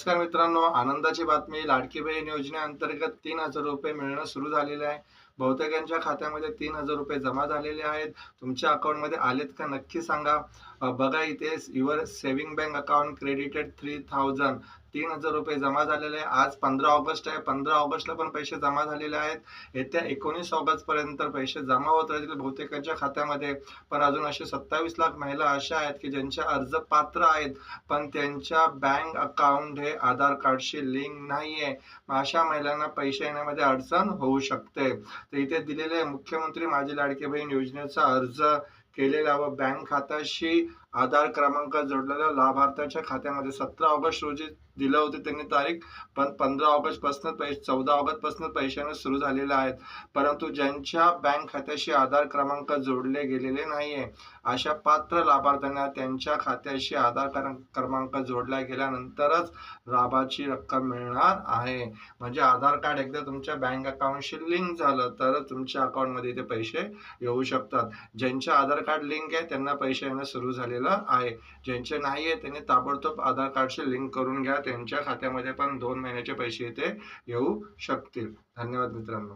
नमस्कार मित्रांनो आनंदाची बातमी लाडकी बहीण योजनेअंतर्गत तीन हजार रुपये मिळणं सुरू झालेलं आहे. बहुतेकांच्या खात्यामध्ये तीन हजार रुपये जमा झालेले आहेत. तुमच्या अकाउंटमध्ये आलेत का? नक्की सांगा. बघा इथे your saving bank account credited three thousand. तीन हजार रुपये जमा झालेले आहे. आज पंधरा ऑगस्ट आहे. पंधरा ऑगस्टला पण पैसे जमा झालेले आहेत. येत्या एकोणीस ऑगस्ट पर्यंत पैसे जमा होत राहतील बहुतेकांच्या खात्यामध्ये. पण अजून असे सत्तावीस लाख महिला अशा आहेत की ज्यांच्या अर्ज पात्र आहेत पण त्यांच्या बँक अकाउंट हे आधार कार्डशी लिंक नाहीये. आहे अशा महिलांना पैसे येण्यामध्ये अडचण होऊ शकते. तर इथे दिलेले मुख्यमंत्री माझी लाडके बहीण योजनेचा अर्ज केलेला व बँक खात्याशी आधार क्रमांक जोडलेल्या लाभार्थ्याच्या खात्यामध्ये सतरा ऑगस्ट रोजी दिलं होतं. त्यांनी तारीख पण पंधरा ऑगस्टपासून पैसे चौदा ऑगस्टपासून पैशाने सुरू झालेले आहेत. परंतु ज्यांच्या बँक खात्याशी आधार क्रमांक जोडले गेलेले नाहीये अशा पात्र लाभार्थ्यांना त्यांच्या खात्याशी आधार क्रमांक जोडला गेल्यानंतरच लाभाची रक्कम मिळणार आहे. म्हणजे आधार कार्ड एकदा तुमच्या बँक अकाउंटशी लिंक झालं तरच तुमच्या अकाउंटमध्ये ते पैसे येऊ शकतात. ज्यांच्या आधार आधार कार्ड लिंक आहे त्यांना पैसे येणं सुरू झालेलं आहे. ज्यांचे नाही आहे त्यांनी ताबडतोब आधार कार्डशी लिंक करून घ्या. त्यांच्या खात्यामध्ये पण दोन महिन्याचे पैसे इथे येऊ शकतील. धन्यवाद मित्रांनो.